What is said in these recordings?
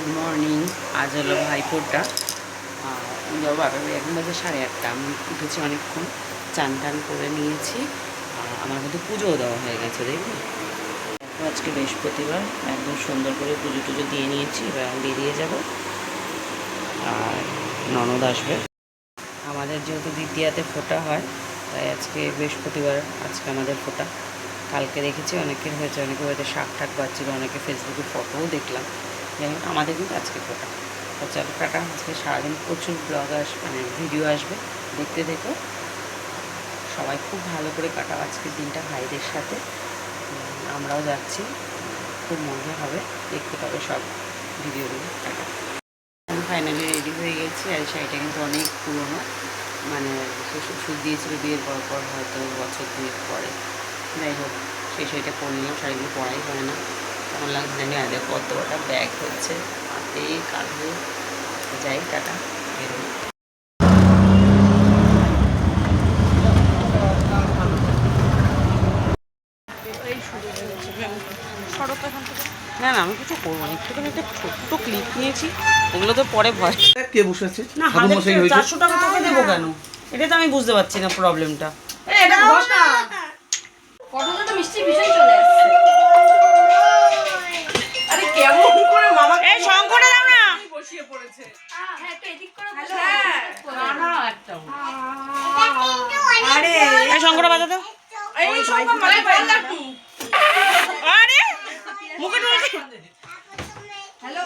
Good morning. আজ হলো বাবার বাড়ি এখন বাজে সাড়ে আটটা। আমি উঠেছি অনেকক্ষণ চান টান করে নিয়েছি। আমার মধ্যে পুজোও দেওয়া হয়ে গেছে দেখবি দেখো আজকে বৃহস্পতিবার, একদম সুন্দর করে পুজো টুজো দিয়ে নিয়েছি, এবার আমি বেরিয়ে যাব। আর ননদ আসবে। আমাদের যেহেতু দ্বিতীয়াতে ফোটা হয়, তাই আজকে বৃহস্পতিবার, আজকে আমাদের ফোটা। কালকে দেখেছি, অনেকের হয়েছে, অনেকে হয়তো শাক ঠাক পাচ্ছিল অনেকে ফেসবুকে ফটোও দেখলাম। যাই হোক, আমাদের কিন্তু আজকে ফোটা। তো চলো, টাটা। আজকে সারাদিন প্রচুর ব্লগ আসবে মানে ভিডিও আসবে। দেখতে দেখো। সবাই খুব ভালো করে কাটাও আজকের দিনটা ভাইদের সাথে। আমরাও যাচ্ছি। খুব মজা হবে। দেখতে পাবে সব ভিডিওগুলো টাটা ফাইনালি রেডি হয়ে গেছি। আর শাড়িটা কিন্তু অনেক পুরনো। মানে সুদ দিয়েছিল বিয়ের পর পর, হয়তো বছর দুয়েক পরে। যাই হোক, সেই শাড়িটা পরলাম। শাড়িগুলো পরাই হয় না। কেমন লাগছে জানি আর দেখো কত বড়টা ব্যাগ হচ্ছে। হাতে কাঁধে যাই টাটা। বেরোই না না আমি কিছু করব না। একটুখানি একটা ছোট্ট ক্লিপ নিয়েছি ওগুলো তো পরে ভয় কে বসে আছে। না চারশো টাকা তোকে দেবো কেন? এটা তো আমি বুঝতে পারছি না প্রবলেমটা ফটোতে বসিয়ে পড়েছে হ্যাঁ একটু এদিক করে হ্যাঁ। না একটা আরে। এই বাজা দাও আরে মুখে হ্যালো।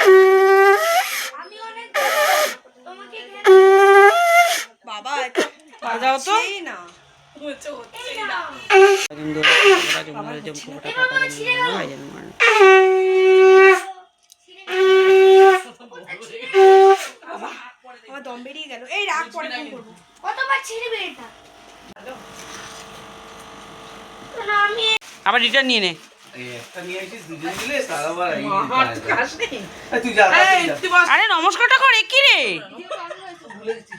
বাবা বাজাও তো। না। না। এই রাগ পরে ফোন করব? কতবার ছিড়বে এটা না আমি আবার রিটার্ন নিয়ে নে। আরে নমস্কারটা করে কি রে? ভুলে গেছি।